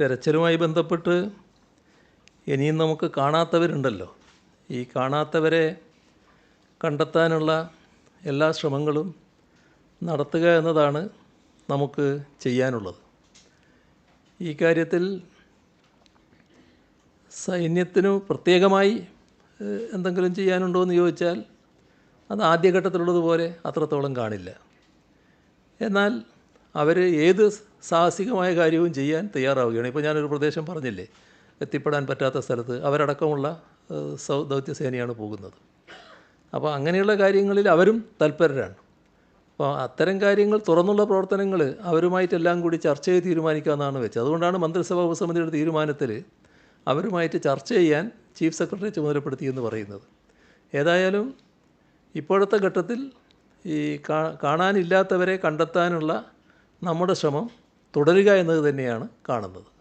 തെരച്ചിലുമായി ബന്ധപ്പെട്ട് ഇനിയും നമുക്ക് കാണാത്തവരുണ്ടല്ലോ. ഈ കാണാത്തവരെ കണ്ടെത്താനുള്ള എല്ലാ ശ്രമങ്ങളും നടത്തുക എന്നതാണ് നമുക്ക് ചെയ്യാനുള്ളത്. ഈ കാര്യത്തിൽ സൈന്യത്തിനു പ്രത്യേകമായി എന്തെങ്കിലും ചെയ്യാനുണ്ടോ എന്ന് ചോദിച്ചാൽ അത് ആദ്യഘട്ടത്തിലുള്ളതുപോലെ അത്രത്തോളം കാണില്ല. എന്നാൽ അവർ ഏത് സാഹസികമായ കാര്യവും ചെയ്യാൻ തയ്യാറാവുകയാണ്. ഇപ്പോൾ ഞാനൊരു പ്രദേശം പറഞ്ഞില്ലേ എത്തിപ്പെടാൻ പറ്റാത്ത സ്ഥലത്ത് അവരടക്കമുള്ള സൗ ദൗത്യസേനയാണ് പോകുന്നത്. അപ്പോൾ അങ്ങനെയുള്ള കാര്യങ്ങളിൽ അവരും തൽപരരാണ്. അപ്പോൾ അത്തരം കാര്യങ്ങൾ തുറന്നുള്ള പ്രവർത്തനങ്ങൾ അവരുമായിട്ടെല്ലാം കൂടി ചർച്ച ചെയ്ത് തീരുമാനിക്കാമെന്നാണ് വെച്ചത്. അതുകൊണ്ടാണ് മന്ത്രിസഭാ ഉപസമിതിയുടെ തീരുമാനത്തിൽ അവരുമായിട്ട് ചർച്ച ചെയ്യാൻ ചീഫ് സെക്രട്ടറി ചുമതലപ്പെടുത്തി എന്ന് പറയുന്നത്. ഏതായാലും ഇപ്പോഴത്തെ ഘട്ടത്തിൽ ഈ കാണാനില്ലാത്തവരെ കണ്ടെത്താനുള്ള നമ്മുടെ ശ്രമം തുടരുക എന്നത് തന്നെയാണ് കാണുന്നത്.